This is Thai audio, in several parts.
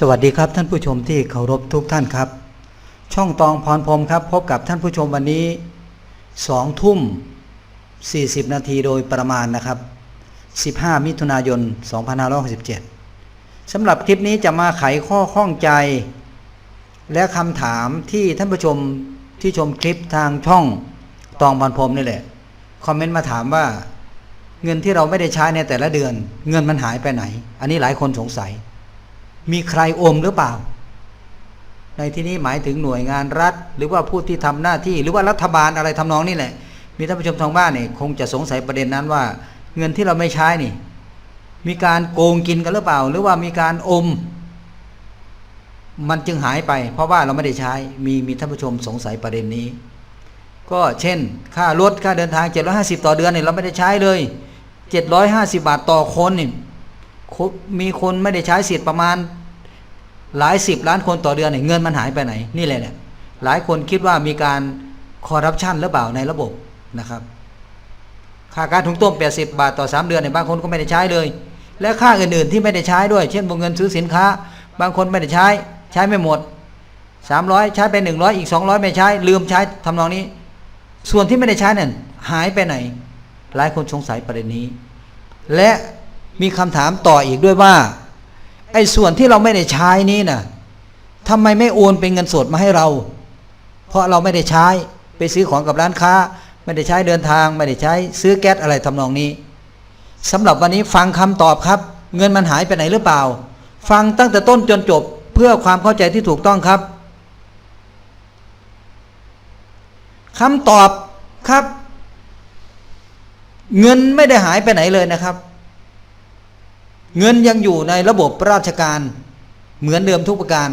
สวัสดีครับท่านผู้ชมที่เคารพทุกท่านครับ ช่องตองพรพรมครับ พบกับท่านผู้ชมวันนี้สองทุ่ม 40 นาทีโดยประมาณนะครับ 15 มิถุนายน 2567สำหรับคลิปนี้จะมาไขข้อข้องใจ และคำถามที่ท่านผู้ชมที่ชมคลิปทางช่องตองพรพรมนี่แหละ คอมเมนต์มาถามว่า เงินที่เราไม่ได้ใช้ในแต่ละเดือน เงินมันหายไปไหน อันนี้หลายคนสงสัย มีใครอมหรือเปล่า ในที่นี้หมายถึงหน่วยงานรัฐ หรือว่าผู้ที่ทำหน้าที่ หรือว่ารัฐบาลอะไรทำนองนี่แหละ มีท่านผู้ชมทางบ้านเนี่ยคงจะสงสัยประเด็นนั้นว่า เงินที่เราไม่ใช้นี่ มีการโกงกินกันหรือเปล่า หรือว่ามีการอม มันจึงหายไป เพราะว่าเราไม่ได้ใช้มีมีท่านผู้ชมสงสัยประเด็นนี้ ก็เช่น ค่ารถค่าเดินทาง 750 ต่อเดือนเนี่ยเราไม่ได้ใช้เลย 750 บาทต่อคนนี่มีคนไม่ได้ใช้สิทธิ์ประมาณ หลายสิบล้านคนต่อเดือนเนี่ยเงินมันหายไปไหนนี่แหละเนี่ยหลายคนคิดว่ามีการคอร์รัปชันหรือเปล่าในระบบนะครับ ค่าการถุงต้ม 80 บาทต่อ 3 เดือนเนี่ยบางคนก็ไม่ได้ใช้เลย และค่าอื่นๆที่ไม่ได้ใช้ด้วย เช่นวงเงินซื้อสินค้า บางคนไม่ได้ใช้ใช้ไม่หมด 300 ใช้ไป 100 อีก 200 ไม่ใช้ ลืมใช้ทำนองนี้ ส่วนที่ไม่ได้ใช้เนี่ยหายไปไหน หลายคนสงสัยประเด็นนี้ และมีคำถามต่ออีกด้วยว่า ไอ้ส่วนที่เราไม่ได้ใช้นี้นะ่ะทำไมไม่โอนเป็นเงินสดมาให้เรา เพราะเราไม่ได้ใช้ไปซื้อของกับร้านค้า ไม่ได้ใช้เดินทาง ไม่ได้ใช้ซื้อแก๊สอะไรทำนองนี้สำหรับวันนี้ฟังคำตอบครับ เงินมันหายไปไหนหรือเปล่า ฟังตั้งแต่ต้นจนจบเพื่อความเข้าใจที่ถูกต้องครับคำตอบครับ เงินไม่ได้หายไปไหนเลยนะครับ เงินยังอยู่ในระบบราชการเหมือนเดิมทุกประการ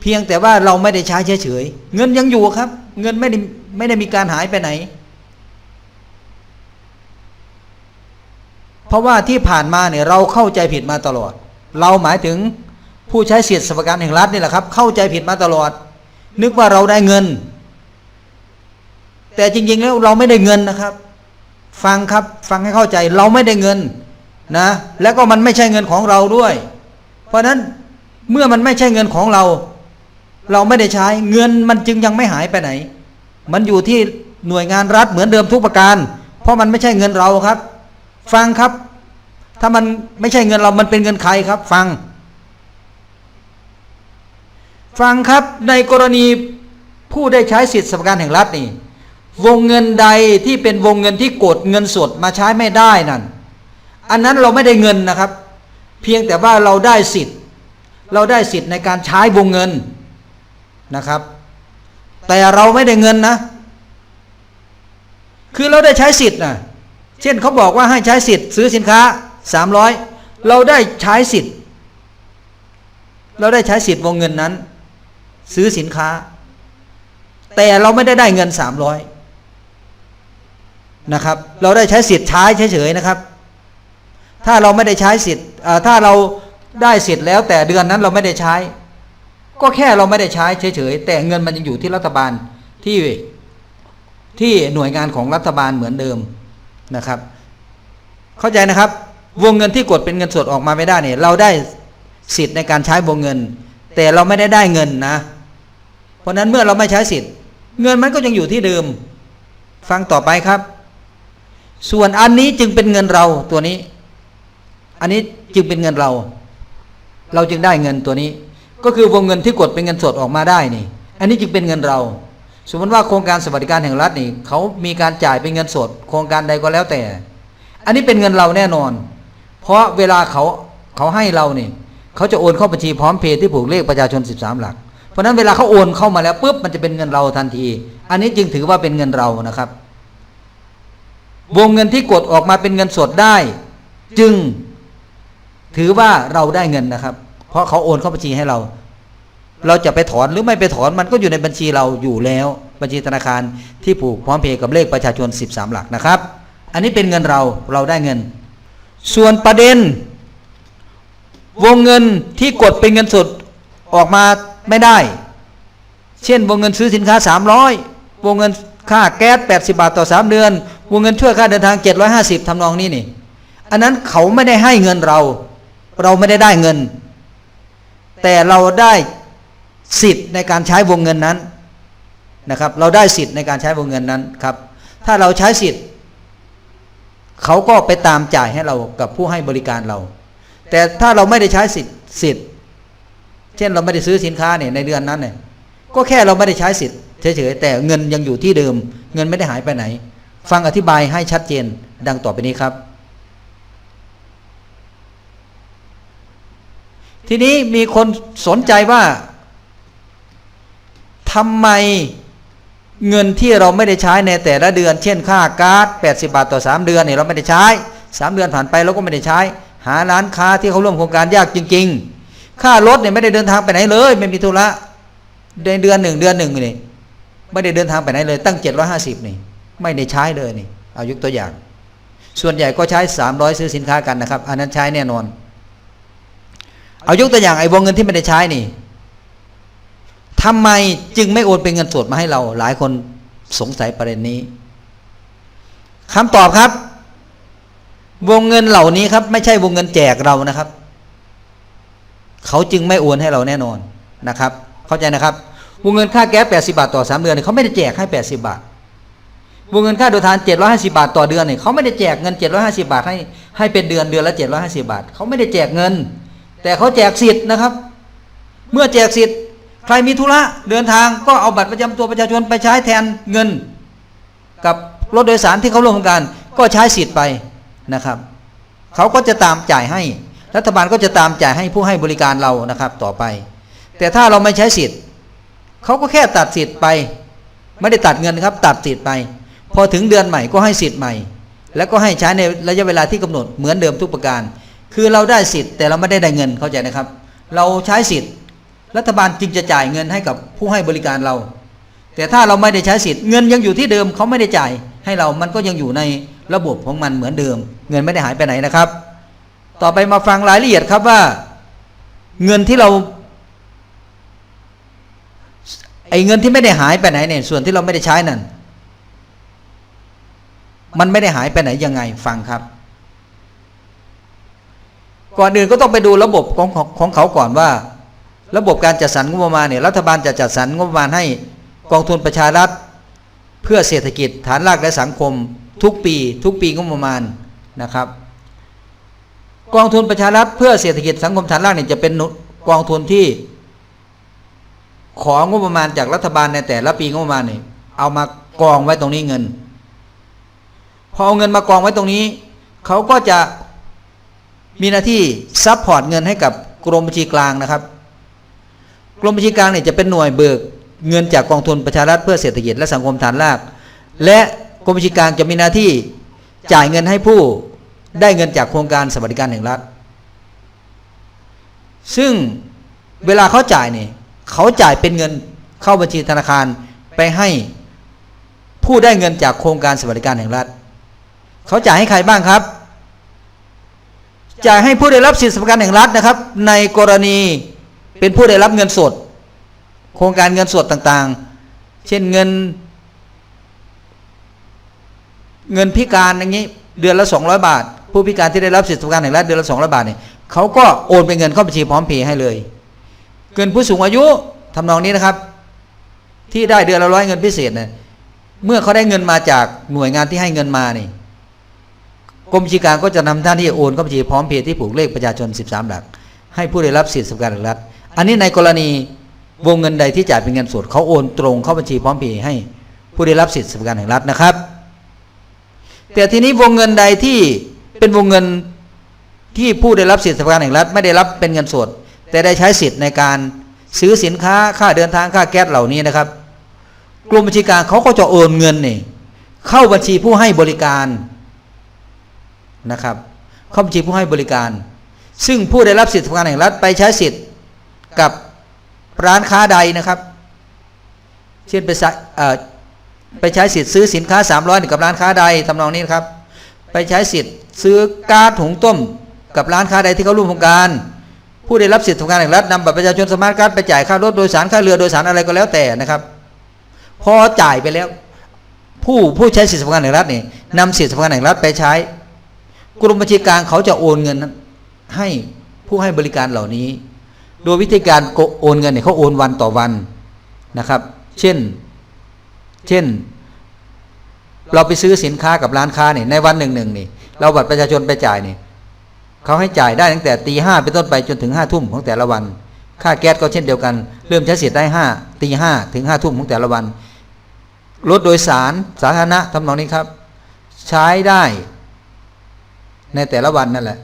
เพียงแต่ว่าเราไม่ได้ใช้เฉยๆเงินยังอยู่ครับ เงินไม่ได้ไม่ได้มีการหายไปไหน เพราะว่าที่ผ่านมาเนี่ยเราเข้าใจผิดมาตลอด เราหมายถึงผู้ใช้สิทธิสวัสดิการแห่งรัฐนี่แหละครับ เข้าใจผิดมาตลอด นึกว่าเราได้เงิน แต่จริงๆแล้วเราไม่ได้เงินนะครับ ฟังครับฟังให้เข้าใจเราไม่ได้เงิน นะ แล้วก็มันไม่ใช่เงินของเราด้วย เพราะฉะนั้นเมื่อมันไม่ใช่เงินของเรา เราไม่ได้ใช้เงินมันจึงยังไม่หายไปไหน มันอยู่ที่หน่วยงานรัฐเหมือนเดิมทุกประการ เพราะมันไม่ใช่เงินเราครับ ฟังครับ ถ้ามันไม่ใช่เงินเรา มันเป็นเงินใครครับ ฟัง ฟังครับในกรณีผู้ได้ใช้สิทธิสวัสดิการแห่งรัฐนี่วงเงินใดที่เป็นวงเงินที่กดเงินสดมาใช้ไม่ได้นั่น อันนั้นเราไม่ได้เงินนะครับ เพียงแต่ว่าเราได้สิทธิ์ เราได้สิทธิ์ในการใช้วงเงินนะครับ แต่เราไม่ได้เงินนะ คือเราได้ใช้สิทธิ์นะเช่นเขาบอกว่าให้ใช้สิทธิ์ ซื้อสินค้าสามร้อยเราได้ใช้สิทธิ์ เราได้ใช้สิทธิ์วงเงินนั้น ซื้อสินค้า แต่เราไม่ได้ได้เงินสามร้อยนะครับ เราได้ใช้สิทธิ์ใช้เฉยๆนะครับ ถ้าเราไม่ได้ใช้สิทธิ์ถ้าเราได้สิทธิ์แล้วแต่เดือนนั้นเราไม่ได้ใช้ ก็แค่เราไม่ได้ใช้เฉยๆแต่เงินมันยังอยู่ที่รัฐบาลที่ที่หน่วยงานของรัฐบาลเหมือนเดิมนะครับ เข้าใจนะครับ วงเงินที่กดเป็นเงินสดออกมาไม่ได้เนี่ย เราได้สิทธิ์ในการใช้วงเงิน แต่เราไม่ได้ได้เงินนะ เพราะนั้นเมื่อเราไม่ใช้สิทธิ์ เงินมันก็ยังอยู่ที่เดิม ฟังต่อไปครับ ส่วนอันนี้จึงเป็นเงินเราตัวนี้ อันนี้จึงเป็นเงินเรา เราจึงได้เงินตัวนี้ ก็คือวงเงินที่กดเป็นเงินสดออกมาได้นี่ อันนี้จึงเป็นเงินเรา สมมติว่าโครงการสวัสดิการแห่งรัฐนี่เขามีการจ่ายเป็นเงินสด โครงการใดก็แล้วแต่ อันนี้เป็นเงินเราแน่นอน เพราะเวลาเขาเขาให้เราเนี่ยเขาจะโอนเข้าบัญชีพร้อมเพย์ที่ผูกเลขประชาชน 13 หลัก เพราะนั้นเวลาเขาโอนเข้ามาแล้วปุ๊บมันจะเป็นเงินเราทันที อันนี้จึงถือว่าเป็นเงินเรานะครับ วงเงินที่กดออกมาเป็นเงินสดได้ จึง ถือว่าเราได้เงินนะครับ เพราะเขาโอนเข้าบัญชีให้เรา เราจะไปถอนหรือไม่ไปถอนมันก็อยู่ในบัญชีเราอยู่แล้ว บัญชีธนาคารที่ผูกพร้อมเพย์กับเลขประชาชน 13 หลักนะครับ อันนี้เป็นเงินเราเราได้เงิน ส่วนประเด็น วงเงินที่กดเป็นเงินสดออกมาไม่ได้ เช่น วงเงินซื้อสินค้า 300 วงเงินค่าแก๊ส80 บาทต่อ 3 เดือน วงเงินช่วยค่าเดินทาง 750ทำนองนี้นี่ อันนั้นเขาไม่ได้ให้เงินเรา เราไม่ได้ได้เงิน แต่เราได้สิทธิ์ในการใช้วงเงินนั้นนะครับ เราได้สิทธิ์ในการใช้วงเงินนั้นครับ ถ้าเราใช้สิทธิ์ เขาก็ไปตามจ่ายให้เรากับผู้ให้บริการเรา แต่ถ้าเราไม่ได้ใช้สิทธิ์สิทธิ์ เช่นเราไม่ได้ซื้อสินค้าเนี่ยในเดือนนั้นเนี่ยก็แค่เราไม่ได้ใช้สิทธิ์เฉยๆแต่เงินยังอยู่ที่เดิม เงินไม่ได้หายไปไหน ฟังอธิบายให้ชัดเจนดังต่อไปนี้ครับ ทีนี้มีคนสนใจว่าทำไมเงินที่เราไม่ได้ใช้ในแต่ละเดือน เช่นค่าก๊าซ80 บาทต่อ 3 เดือนเนี่ยเราไม่ได้ใช้ 3 เดือนผ่านไปเราก็ไม่ได้ใช้ หาร้านค้าที่เขาร่วมโครงการยากจริง ๆ ค่ารถเนี่ยไม่ได้เดินทางไปไหนเลย ไม่มีธุระในเดือนหนึ่งเดือนหนึ่งนี่ไม่ได้เดินทางไปไหนเลย ตั้ง 750นี่ไม่ได้ใช้เลยนี่เอายกตัวอย่าง ส่วนใหญ่ก็ใช้ 300 ซื้อสินค้ากันนะครับ อันนั้นใช้แน่นอน เอายกตัวอย่างไอ้วงเงินที่ไม่ได้ใช้นี่ทำไมจึงไม่โอนเป็นเงินสดมาให้เรา หลายคนสงสัยประเด็นนี้คำตอบครับ วงเงินเหล่านี้ครับ ไม่ใช่วงเงินแจกเรานะครับ เขาจึงไม่โอนให้เราแน่นอนนะครับ เข้าใจนะครับ วงเงินค่าแก๊ส80 บาทต่อ 3 เดือนเนี่ยเขาไม่ได้แจกให้ 80 บาทวงเงินค่าโดยทาน 750 บาทต่อเดือนเนี่ยเขาไม่ได้แจกเงิน 750 บาทให้ให้เป็นเดือนเดือนละ 750 บาท เขาไม่ได้แจกเงิน แต่เขาแจกสิทธิ์นะครับ เมื่อแจกสิทธิ์ใครมีธุระเดินทางก็เอาบัตรประจำตัวประชาชนไปใช้แทนเงิน กับรถโดยสารที่เขาร่วมโครงการก็ใช้สิทธิ์ไปนะครับเขาก็จะตามจ่ายให้ รัฐบาลก็จะตามจ่ายให้ผู้ให้บริการเรานะครับต่อไป แต่ถ้าเราไม่ใช้สิทธิ์เขาก็แค่ตัดสิทธิ์ไป ไม่ได้ตัดเงินครับ ตัดสิทธิ์ไป พอถึงเดือนใหม่ก็ให้สิทธิ์ใหม่ แล้วก็ให้ใช้ในระยะเวลาที่กำหนดเหมือนเดิมทุกประการ คือเราได้สิทธิ์แต่เราไม่ได้ได้เงินเข้าใจนะครับ เราใช้สิทธิ์ รัฐบาลจึงจะจ่ายเงินให้กับผู้ให้บริการเรา แต่ถ้าเราไม่ได้ใช้สิทธิ์เงินยังอยู่ที่เดิมเขาไม่ได้จ่ายให้เรามันก็ยังอยู่ในระบบของมันเหมือนเดิม เงินไม่ได้หายไปไหนนะครับ ต่อไปมาฟังรายละเอียดครับว่า เงินที่เราไอ้เงินที่ไม่ได้หายไปไหนเนี่ยส่วนที่เราไม่ได้ใช้นั่นมันไม่ได้หายไปไหนยังไงฟังครับ ก่อนอื่นก็ต้องไปดูระบบของของของเขาก่อนว่า ระบบการจัดสรรงบประมาณเนี่ยรัฐบาลจะจัดสรรงบประมาณให้กองทุนประชารัฐ เพื่อเศรษฐกิจฐานรากและสังคม ทุกปี ทุกปีงบประมาณนะครับ กองทุนประชารัฐเพื่อเศรษฐกิจสังคมฐานรากเนี่ยจะเป็นกองทุนที่ ของงบประมาณจากรัฐบาลในแต่ละปีงบประมาณเนี่ยเอามากองไว้ตรงนี้เงิน พอเอาเงินมากองไว้ตรงนี้ เขาก็จะ มีหน้าที่ซัพพอร์ตเงินให้กับกรมบัญชีกลางนะครับ กรมบัญชีกลางเนี่ยจะเป็นหน่วยเบิกเงินจากกองทุนประชารัฐเพื่อเศรษฐกิจและสังคมฐานราก และกรมบัญชีกลางจะมีหน้าที่จ่ายเงินให้ผู้ได้เงินจากโครงการสวัสดิการแห่งรัฐ ซึ่งเวลาเขาจ่ายเนี่ยเขาจ่ายเป็นเงินเข้าบัญชีธนาคารไปให้ผู้ได้เงินจากโครงการสวัสดิการแห่งรัฐ เขาจ่ายให้ใครบ้างครับ จ่ายให้ผู้ได้รับสิทธิสวัสดิการแห่งรัฐนะครับ ในกรณีเป็นผู้ได้รับเงินสด โครงการเงินสดต่างๆ เช่นเงิน เงินพิการอย่างนี้เดือนละ 200 บาท ผู้พิการที่ได้รับสิทธิสวัสดิการแห่งรัฐเดือนละ 200 บาทเนี่ยเขาก็โอนเป็นเงินเข้าบัญชีพร้อมเพย์ให้เลย เงินผู้สูงอายุทำนองนี้นะครับ ที่ได้เดือนละร้อยเงินพิเศษเนี่ยเมื่อเขาได้เงินมาจากหน่วยงานที่ให้เงินมานี่ กรมบัญชีกลางก็จะนำท่านที่โอนเข้าบัญชีพร้อมเพย์ที่ผูกเลขประชาชน 13 หลัก ให้ผู้ได้รับสิทธิสวัสดิการแห่งรัฐ อันนี้ในกรณีวงเงินใดที่จ่ายเป็นเงินสดเขาโอนตรงเข้าบัญชีพร้อมเพย์ให้ผู้ได้รับสิทธิสวัสดิการแห่งรัฐนะครับ แต่ทีนี้วงเงินใดที่เป็นวงเงินที่ผู้ได้รับสิทธิสวัสดิการแห่งรัฐ ไม่ได้รับเป็นเงินสด แต่ได้ใช้สิทธิ์ในการซื้อสินค้าค่าเดินทางค่าแก๊สเหล่านี้นะครับกรมบัญชีกลางเขาก็จะโอนเงินนี่เข้าบัญชีผู้ให้บริการ นะครับเข้าบัญชีผู้ให้บริการ ซึ่งผู้ได้รับสิทธิสวัสดิการแห่งรัฐไปใช้สิทธิ์กับร้านค้าใดนะครับ เช่นไปใช้เอ่อไปใช้สิทธิ์ซื้อสินค้า 300กับร้านค้าใดทำนองนี้นะครับ ไปใช้สิทธิ์ซื้อก๊าซถุงต้ม กับร้านค้าใดที่เขาร่วมโครงการ ผู้ได้รับสิทธิสวัสดิการแห่งรัฐนำบัตรประชาชนสมาร์ทการ์ดไปจ่ายค่ารถโดยสารค่าเรือโดยสารอะไรก็แล้วแต่นะครับ พอจ่ายไปแล้ว ผู้ผู้ใช้สิทธิสวัสดิการแห่งรัฐนี่นำสิทธิสวัสดิการแห่งรัฐไปใช้ กรมบัญชีกลางเขาจะโอนเงินให้ผู้ให้บริการเหล่านี้ โดยวิธีการโอนเงินเนี่ยเขาโอนวันต่อวันนะครับ เช่น เช่น เราไปซื้อสินค้ากับร้านค้าเนี่ยในวันหนึ่งหนึ่งนี่เราบัตรประชาชนไปจ่ายเนี่ยเขาให้จ่ายได้ตั้งแต่ตีห้าเป็นต้นไปจนถึงห้าทุ่มของแต่ละวัน ค่าแก๊สก็เช่นเดียวกัน เริ่มใช้สิทธิ์ได้ห้าตีห้าถึงห้าทุ่มของแต่ละวันรถโดยสารสาธารณะทำนองนี้ครับ ใช้ได้ ในแต่ละวันนั่นแหละ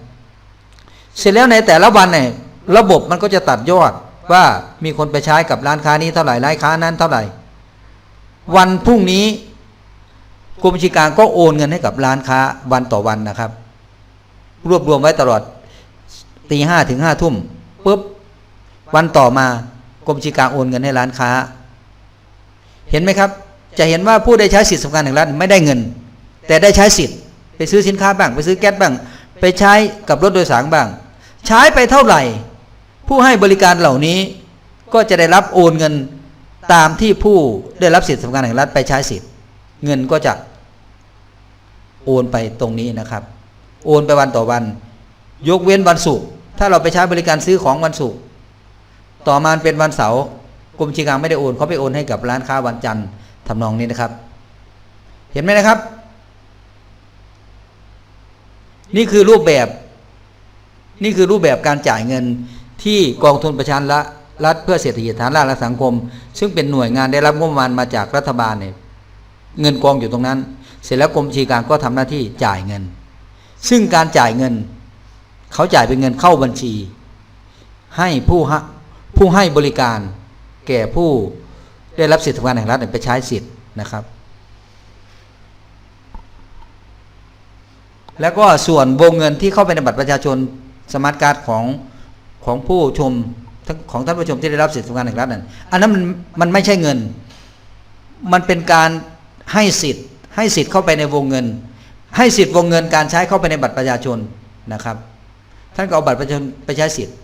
เสร็จแล้วในแต่ละวันเนี่ยระบบมันก็จะตัดยอดว่ามีคนไปใช้กับร้านค้านี้เท่าไหร่ร้านค้านั้นเท่าไหร่ วันพรุ่งนี้กรมบัญชีกลางก็โอนเงินให้กับร้านค้าวันต่อวันนะครับ รวบรวมไว้ตลอดตีห้าถึงห้าทุ่มปุ๊บวันต่อมากรมบัญชีกลางโอนเงินให้ร้านค้า เห็นไหมครับ จะเห็นว่าผู้ได้ใช้สิทธิสำคัญแห่งรัฐไม่ได้เงิน แต่ได้ใช้สิทธิ์ ไปซื้อสินค้าบ้าง ไปซื้อแก๊สบ้าง ไปใช้กับรถโดยสารบ้าง ใช้ไปเท่าไหร่ ผู้ให้บริการเหล่านี้ก็จะได้รับโอนเงินตามที่ผู้ได้รับสิทธิสำคัญแห่งรัฐไปใช้สิทธิ์ เงินก็จะโอนไปตรงนี้นะครับ โอนไปวันต่อวัน ยกเว้นวันศุกร์ถ้าเราไปใช้บริการซื้อของวันศุกร์ต่อมาเป็นวันเสาร์กรมชีกลางไม่ได้โอนเขาไปโอนให้กับร้านค้าวันจันทร์ทำนองนี้นะครับ เห็นไหมนะครับ นี่คือรูปแบบ นี่คือรูปแบบการจ่ายเงินที่กองทุนประชารัฐรัฐเพื่อเศรษฐกิจฐานรากและสังคม ซึ่งเป็นหน่วยงานได้รับงบประมาณมาจากรัฐบาลเนี่ยเงินกองอยู่ตรงนั้น เสร็จแล้วกรมชีกางก็ทำหน้าที่จ่ายเงิน ซึ่งการจ่ายเงิน เขาจ่ายเป็นเงินเข้าบัญชี ให้ผู้ฮะผู้ให้บริการ แก่ผู้ได้รับสิทธิประกันแห่งรัฐไปใช้สิทธิ์นะครับ แล้วก็ส่วนวงเงินที่เข้าไปในบัตรประชาชนสมาร์ทการ์ดของของผู้ชมของท่านผู้ชมที่ได้รับสิทธิประกันแห่งรัฐนั้นอันนั้นมันมันไม่ใช่เงิน มันเป็นการให้สิทธิ์ ให้สิทธิ์เข้าไปในวงเงิน ให้สิทธิ์วงเงินการใช้เข้าไปในบัตรประชาชนนะครับ ท่านก็เอาบัตรประชาชนไปใช้สิทธิ์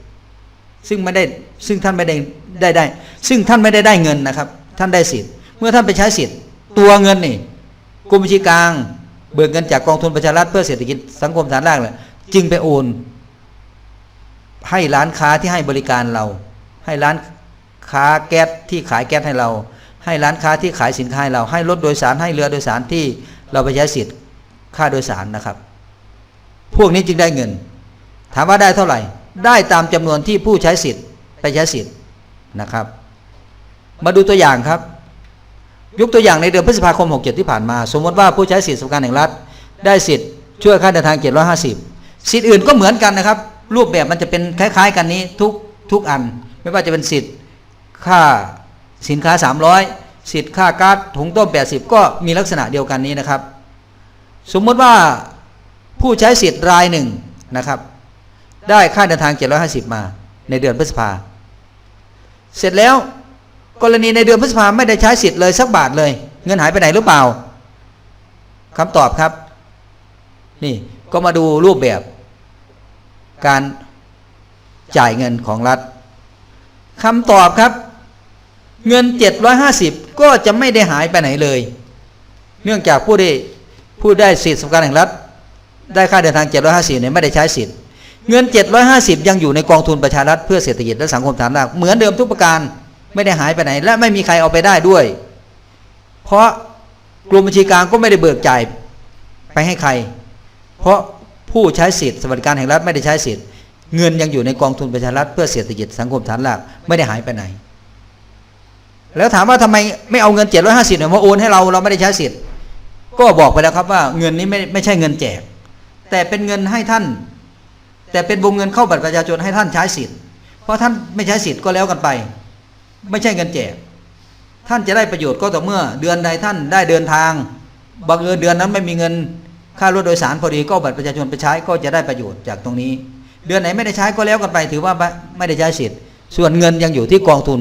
ซึ่งไม่ได้ซึ่งท่านไม่ได้ได้ได้ ซึ่งท่านไม่ได้ได้เงินนะครับ ท่านได้สิทธิ์ เมื่อท่านไปใช้สิทธิ์ ตัวเงินนี่กรมบัญชีกลาง เบิกเงินจากกองทุนประชารัฐเพื่อเศรษฐกิจสังคมฐานรากเลยจึงไปโอนให้ร้านค้าที่ให้บริการเรา ให้ร้านค้าแก๊สที่ขายแก๊สให้เรา ให้ร้านค้าที่ขายสินค้าให้เรา ให้รถโดยสารให้เรือโดยสารที่เราไปใช้สิทธิ์ค่าโดยสารนะครับ พวกนี้จึงได้เงิน ถามว่าได้เท่าไหร่ ได้ตามจำนวนที่ผู้ใช้สิทธิ์ไปใช้สิทธิ์นะครับ มาดูตัวอย่างครับ ยกตัวอย่างในเดือนพฤษภาคม 67 ที่ผ่านมา สมมติว่าผู้ใช้สิทธิสวัสดิการแห่งรัฐ ได้สิทธิ์ช่วยค่าเดินทาง 750 สิทธิ์อื่นก็เหมือนกันนะครับ รูปแบบมันจะเป็นคล้าย ๆ กันนี้ทุกทุกอัน ไม่ว่าจะเป็นสิทธิ์ค่าสินค้า 300 สิทธิ์ค่าก๊าซถุงต้ม 80 ก็มีลักษณะเดียวกันนี้นะครับ สมมติว่าผู้ใช้สิทธิ์รายหนึ่งนะครับ ได้ค่าเดินทาง 750 มา ในเดือนพฤษภา เสร็จแล้ว กรณีในเดือนพฤษภาไม่ได้ใช้สิทธิ์เลยสักบาทเลย เงินหายไปไหนหรือเปล่าคำตอบครับ นี่ก็มาดูรูปแบบ การจ่ายเงินของรัฐคำตอบครับ เงิน 750 ก็จะไม่ได้หายไปไหนเลย เนื่องจากผู้ได้ผู้ได้สิทธิสำคัญแห่งรัฐ ได้ค่าเดินทาง 750เนี่ยไม่ได้ใช้สิทธิ์เงิน 750 ยังอยู่ในกองทุนประชารัฐเพื่อเศรษฐกิจและสังคมฐานรากเหมือนเดิมทุกประการ ไม่ได้หายไปไหน และไม่มีใครเอาไปได้ด้วย เพราะกรมบัญชีกลางก็ไม่ได้เบิกจ่ายไปให้ใคร เพราะผู้ใช้สิทธิ์สวัสดิการแห่งรัฐไม่ได้ใช้สิทธิ์เงินยังอยู่ในกองทุนประชารัฐเพื่อเศรษฐกิจสังคมฐานรากไม่ได้หายไปไหน แล้วถามว่าทำไมไม่เอาเงิน750เนี่ยมาโอนให้เราเราไม่ได้ใช้สิทธิ์ก็บอกไปแล้วครับว่าเงินนี้ไม่ไม่ใช่เงินแจก แต่เป็นเงินให้ท่าน แต่เป็นวงเงินเข้าบัตรประชาชนให้ท่านใช้สิทธิ์เพราะท่านไม่ใช้สิทธิ์ก็แล้วกันไป ไม่ใช่เงินแจก ท่านจะได้ประโยชน์ก็ต่อเมื่อ เดือนใดท่านได้เดินทางบังเอิญเดือนนั้นไม่มีเงินค่ารถโดยสารพอดีก็บัตรประชาชนไปใช้ก็จะได้ประโยชน์จากตรงนี้ เดือนไหนไม่ได้ใช้ก็แล้วกันไป ถือว่าไม่ได้ใช้สิทธิ์ ส่วนเงินยังอยู่ที่กองทุน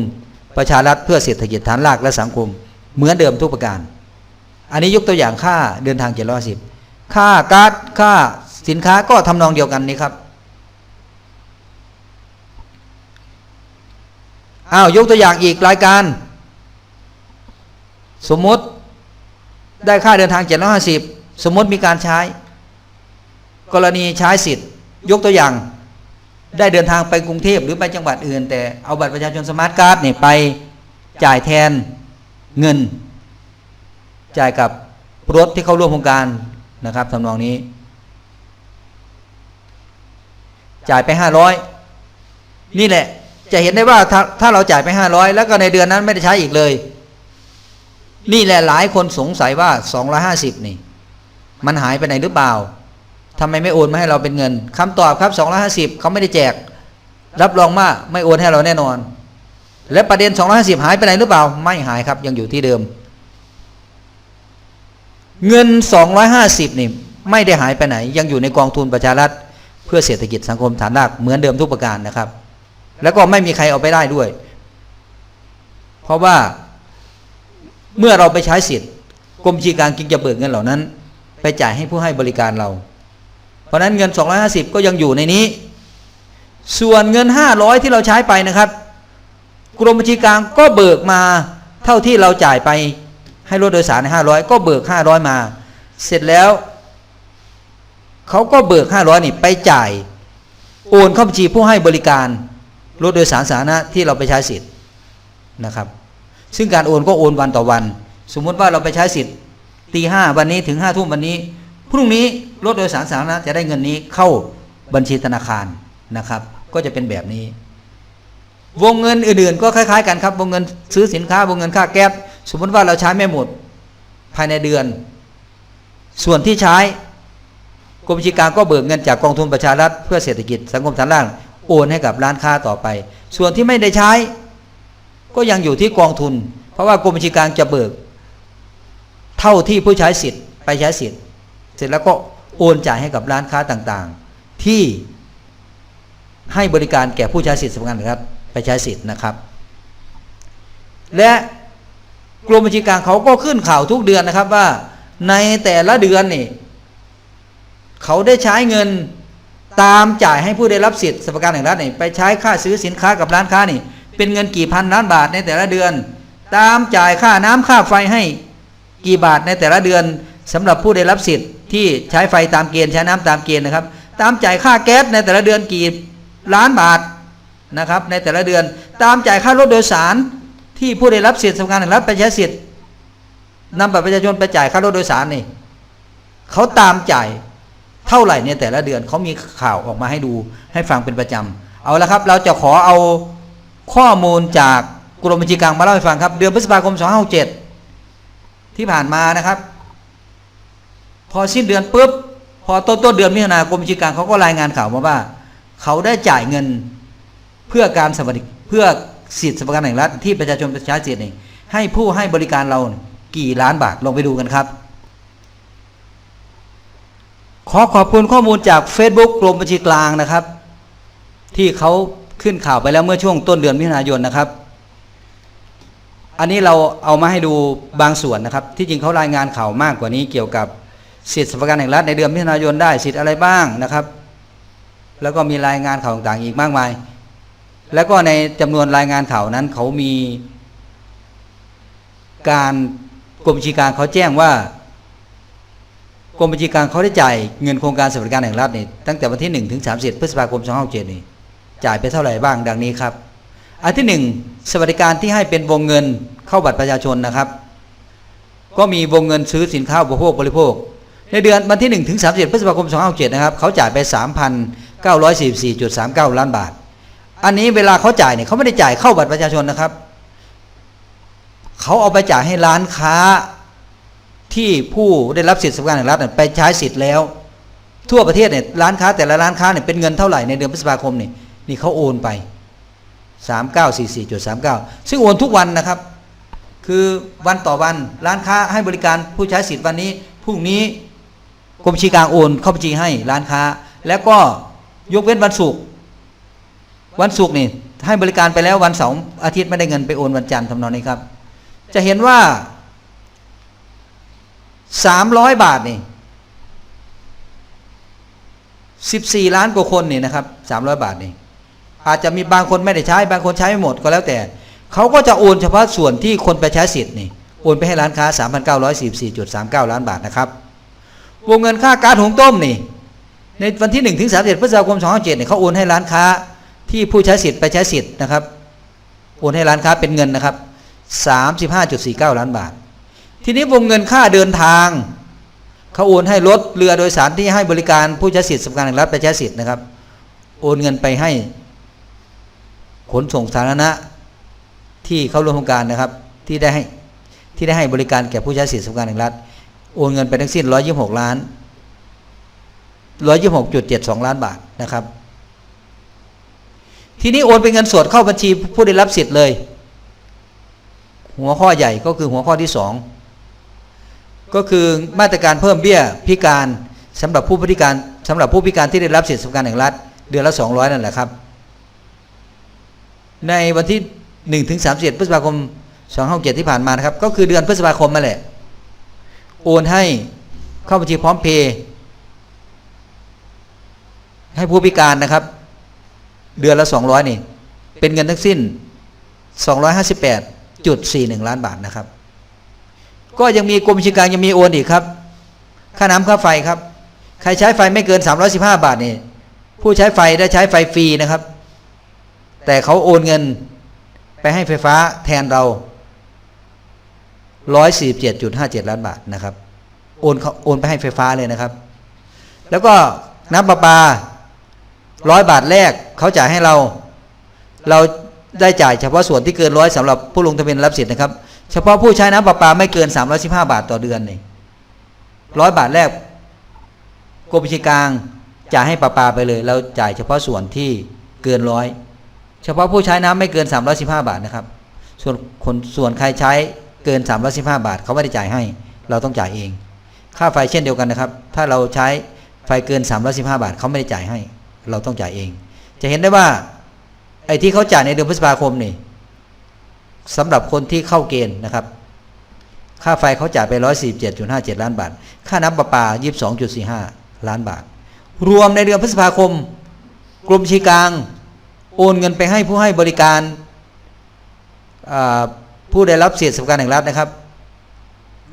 ประชารัฐเพื่อเศรษฐกิจฐานรากและสังคม เหมือนเดิมทุกประการ อันนี้ยกตัวอย่างค่าเดินทางเจ็ดร้อยสิบค่าการ์ดค่าสินค้าก็ทำนองเดียวกันนี้ครับ อ้าวยกตัวอย่างอีกรายการ สมมติได้ค่าเดินทาง 750 สมมติมีการใช้ กรณีใช้สิทธิ์ ยกตัวอย่าง ได้เดินทางไปกรุงเทพหรือไปจังหวัดอื่น แต่เอาบัตรประชาชนสมาร์ทการ์ดเนี่ยไปจ่ายแทนเงิน จ่ายกับรถที่เข้าร่วมโครงการนะครับทำนองนี้ จ่ายไปห้าร้อยนี่แหละ จะเห็นได้ว่าถ้าถ้าเราจ่ายไปห้าร้อยแล้วก็ในเดือนนั้นไม่ได้ใช้อีกเลย นี่แหละหลายคนสงสัยว่าสองร้อยห้าสิบนี่ มันหายไปไหนหรือเปล่าทำไมไม่โอนมาให้เราเป็นเงินคำตอบครับสองร้อยห้าสิบเขาไม่ได้แจก รับรองว่าไม่โอนให้เราแน่นอน และประเด็นสองร้อยห้าสิบหายไปไหนหรือเปล่า ไม่หายครับยังอยู่ที่เดิม เงิน250นี่ไม่ได้หายไปไหน ยังอยู่ในกองทุนประชารัฐเพื่อเศรษฐกิจสังคมฐานรากเหมือนเดิมทุกประการนะครับ แล้วก็ไม่มีใครเอาไปได้ด้วย เพราะว่าเมื่อเราไปใช้สิทธิ์กรมบัญชีกลางจึงจะเบิกเงินเหล่านั้น ไปจ่ายให้ผู้ให้บริการเรา เพราะนั้นเงิน 250 ก็ยังอยู่ในนี้ ส่วนเงิน 500 ที่เราใช้ไปนะครับ กรมบัญชีกลางก็เบิกมาเท่าที่เราจ่ายไปให้รถโดยสารห้าร้อยก็เบิกห้าร้อยมา เสร็จแล้วเขาก็เบิกห้าร้อยนี่ไปจ่าย โอนเข้าบัญชีผู้ให้บริการ รถโดยสารสาธารณะที่เราไปใช้สิทธิ์นะครับ ซึ่งการโอนก็โอนวันต่อวัน สมมุติว่าเราไปใช้สิทธิ์ตีห้าวันนี้ถึงห้าทุ่มวันนี้ พรุ่งนี้รถโดยสารสาธารณะจะได้เงินนี้เข้าบัญชีธนาคารนะครับ ก็จะเป็นแบบนี้ วงเงินอื่นๆ ก็คล้ายๆ กันครับ วงเงินซื้อสินค้าวงเงินค่าแก๊สสมมติว่าเราใช้ไม่หมดภายในเดือน ส่วนที่ใช้กรมบัญชีกลางก็เบิกเงินจากกองทุนประชารัฐเพื่อเศรษฐกิจสังคมฐานล่าง โอนให้กับร้านค้าต่อไป ส่วนที่ไม่ได้ใช้ ก็ยังอยู่ที่กองทุน เพราะว่ากรมบัญชีกลางจะเบิก เท่าที่ผู้ใช้สิทธิ์ไปใช้สิทธิ์ เสร็จแล้วก็โอนจ่ายให้กับร้านค้าต่างๆ ที่ให้บริการแก่ผู้ใช้สิทธิ์สำคัญนะครับไปใช้สิทธิ์นะครับ และกรมบัญชีกลางเขาก็ขึ้นข่าวทุกเดือนนะครับว่าในแต่ละเดือนนี่เขาได้ใช้เงิน ตามจ่ายให้ผู้ได้รับสิทธิ์สวัสดิการแห่งรัฐนี่ไปใช้ค่าซื้อสินค้ากับร้านค้านี่ เป็นเงินกี่พันล้านบาทในแต่ละเดือน ตามจ่ายค่าน้ำค่าไฟให้กี่บาทในแต่ละเดือนสำหรับผู้ได้รับสิทธิ์ที่ใช้ไฟตามเกณฑ์ใช้น้ำตามเกณฑ์นะครับ ตามจ่ายค่าแก๊สในแต่ละเดือนกี่ล้านบาทนะครับในแต่ละเดือนตามจ่ายค่ารถโดยสารที่ผู้ได้รับสิทธิ์สำคัญแห่งรัฐไปใช้สิทธิ์นำบัตรประชาชนไปจ่ายค่ารถโดยสารนี่เขาตามจ่าย เท่าไหร่ในแต่ละเดือนเขามีข่าวออกมาให้ดูให้ฟังเป็นประจำเอาละครับ เราจะขอเอาข้อมูลจากกรมบัญชีกลางมาเล่าให้ฟังครับ เดือนพฤษภาคม2567ที่ผ่านมานะครับ พอสิ้นเดือนปุ๊บพอต้นต้นเดือนมิถุนากรมบัญชีกลางเขาก็รายงานข่าวมาว่า เขาได้จ่ายเงินเพื่อการสวัสดิเพื่อสิทธิสวัสดิการแห่งรัฐที่ประชาชนประชาสิทธิ์นี่ให้ผู้ให้บริการเรากี่ล้านบาทลองไปดูกันครับ ขอขอบคุณข้อมูลจาก Facebook กรมบัญชีกลางนะครับ ที่เขาขึ้นข่าวไปแล้วเมื่อช่วงต้นเดือนมิถุนายนนะครับ อันนี้เราเอามาให้ดูบางส่วนนะครับ ที่จริงเขารายงานข่าวมากกว่านี้เกี่ยวกับสิทธิสวัสดิการแห่งรัฐในเดือนมิถุนายนได้สิทธิ์อะไรบ้างนะครับ แล้วก็มีรายงานข่าวต่างๆอีกมากมาย แล้วก็ในจำนวนรายงานข่าวนั้นเขามี การกรมบัญชีกลางเขาแจ้งว่า กรมบัญชีกลางเขาได้จ่ายเงินโครงการสวัสดิการแห่งรัฐนี่ตั้งแต่วันที่1ถึง30 พฤษภาคม2567นี่จ่ายไปเท่าไหร่บ้างดังนี้ครับ อันที่หนึ่งสวัสดิการที่ให้เป็นวงเงินเข้าบัตรประชาชนนะครับ ก็มีวงเงินซื้อสินค้าอุปโภคบริโภค ในเดือนวันที่1ถึง30 พฤษภาคม2567นะครับเขาจ่ายไป 3,944.39 ล้านบาท อันนี้เวลาเขาจ่ายเนี่ยเขาไม่ได้จ่ายเข้าบัตรประชาชนนะครับเขาเอาไปจ่ายให้ร้านค้า ที่ผู้ได้รับสิทธิสวัสดิการแห่งรัฐเนี่ยไปใช้สิทธิ์แล้ว ทั่วประเทศเนี่ยร้านค้าแต่ละร้านค้าเนี่ยเป็นเงินเท่าไหร่ในเดือนพฤษภาคมนี่นี่เขาโอนไป 3944.39 ซึ่งโอนทุกวันนะครับ คือวันต่อวันร้านค้าให้บริการผู้ใช้สิทธิ์วันนี้พรุ่งนี้กรมชีกลางโอนเข้าบัญชีให้ร้านค้า แล้วก็ยกเว้นวันศุกร์วันศุกร์นี่ให้บริการไปแล้ววันเสาร์อาทิตย์ไม่ได้เงินไปโอนวันจันทร์ทำนองนี้ครับ จะเห็นว่า สามร้อยบาทนี่สิบสี่ล้านกว่าคนนี่นะครับสามร้อยบาทนี่อาจจะมีบางคนไม่ได้ใช้ บางคนใช้ไม่หมดก็แล้วแต่เขาก็จะโอนเฉพาะส่วนที่คนไปใช้สิทธิ์นี่โอนไปให้ร้านค้า 3,944.39 ล้านบาทนะครับ วงเงินค่าการหุงต้มนี่ ในวันที่ 1 ถึง31พฤษภาคม2567เนี่ยเขาโอนให้ร้านค้าที่ผู้ใช้สิทธิ์ไปใช้สิทธิ์นะครับ โอนให้ร้านค้าเป็นเงินนะครับ 35.49 ล้านบาท ทีนี้วงเงินค่าเดินทางเขาโอนให้รถเรือโดยสารที่ให้บริการผู้ใช้สิทธิ์สำคัญแห่งรัฐไปใช้สิทธิ์นะครับ โอนเงินไปให้ขนส่งสาธารณะที่เข้าร่วมโครงการนะครับที่ได้ให้ที่ได้ให้บริการแก่ผู้ใช้สิทธิ์สำคัญแห่งรัฐโอนเงินไปทั้งสิ้น 126 ล้าน 126.72 ล้านบาทนะครับ ทีนี้โอนเป็นเงินสดเข้าบัญชีผู้ได้รับสิทธิ์เลย หัวข้อใหญ่ก็คือหัวข้อที่สอง ก็คือมาตรการเพิ่มเบี้ยพิการสำหรับผู้พิการสำหรับผู้พิการที่ได้รับสิทธิสวัสดิการแห่งรัฐ เดือนละ 200 นั่นแหละครับ ในวันที่1ถึง31พฤษภาคม257ที่ผ่านมานะครับ ก็คือเดือนพฤษภาคมนั่นแหละ โอนให้เข้าบัญชีพร้อมเพย์ให้ผู้พิการนะครับ เดือนละ 200 นี่ เป็นเงินทั้งสิ้น 258.41 ล้านบาทนะครับ ก็ยังมีกรมชีกางยังมีโอนอีกครับ ค่าน้ำค่าไฟครับ ใครใช้ไฟไม่เกิน 315 บาทนี่ผู้ใช้ไฟได้ใช้ไฟฟรีนะครับ แต่เขาโอนเงินไปให้ไฟฟ้าแทนเรา 147.57 ล้านบาทนะครับ โอนเขาโอนไปให้ไฟฟ้าเลยนะครับ แล้วก็น้ำประปาร้อยบาทแรกเขาจ่ายให้เรา เราได้จ่ายเฉพาะส่วนที่เกินร้อยสำหรับผู้ลงทะเบียนรับสิทธิ์นะครับ เฉพาะผู้ใช้น้ำประปาไม่เกิน 315 บาทต่อเดือนนี่ร้อยบาทแรกกรมบัญชีกลางจ่ายให้ประปาไปเลย เราจ่ายเฉพาะส่วนที่เกินร้อยเฉพาะผู้ใช้น้ำไม่เกิน 315 บาทนะครับ ส่วนคนส่วนใครใช้เกิน 315 บาท เขาไม่ได้จ่ายให้ เราต้องจ่ายเอง ค่าไฟเช่นเดียวกันนะครับ ถ้าเราใช้ไฟเกิน 315 บาท เขาไม่ได้จ่ายให้ เราต้องจ่ายเอง จะเห็นได้ว่าไอ้ที่เขาจ่ายในเดือนพฤษภาคมนี่ สำหรับคนที่เข้าเกณฑ์นะครับ ค่าไฟเขาจ่ายไป 147.57 ล้านบาท ค่าน้ำประปา 22.45 ล้านบาท รวมในเดือนพฤษภาคม กรมชีกลาง โอนเงินไปให้ผู้ให้บริการผู้ได้รับสิทธิสวัสดิการแห่งรัฐนะครับ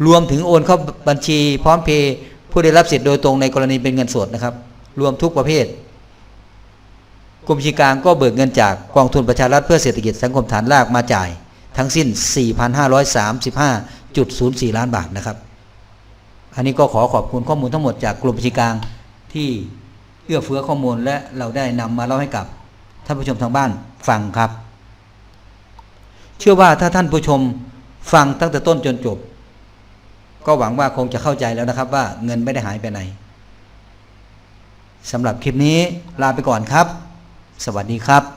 รวมถึงโอนเข้าบัญชีพร้อมเพย์ผู้ได้รับสิทธิ์โดยตรงในกรณีเป็นเงินสดนะครับ รวมทุกประเภทกรมชีกลางก็เบิกเงินจากกองทุนประชารัฐเพื่อเศรษฐกิจสังคมฐานรากมาจ่าย ทั้งสิ้น 4,535.04 ล้านบาทนะครับ อันนี้ก็ขอขอบคุณข้อมูลทั้งหมดจากกรมบัญชีกลางที่เอื้อเฟื้อข้อมูลและเราได้นำมาเล่าให้กับท่านผู้ชมทางบ้านฟังครับ เชื่อว่าถ้าท่านผู้ชมฟังตั้งแต่ต้นจนจบ ก็หวังว่าคงจะเข้าใจแล้วนะครับว่าเงินไม่ได้หายไปไหนสำหรับคลิปนี้ลาไปก่อนครับ สวัสดีครับ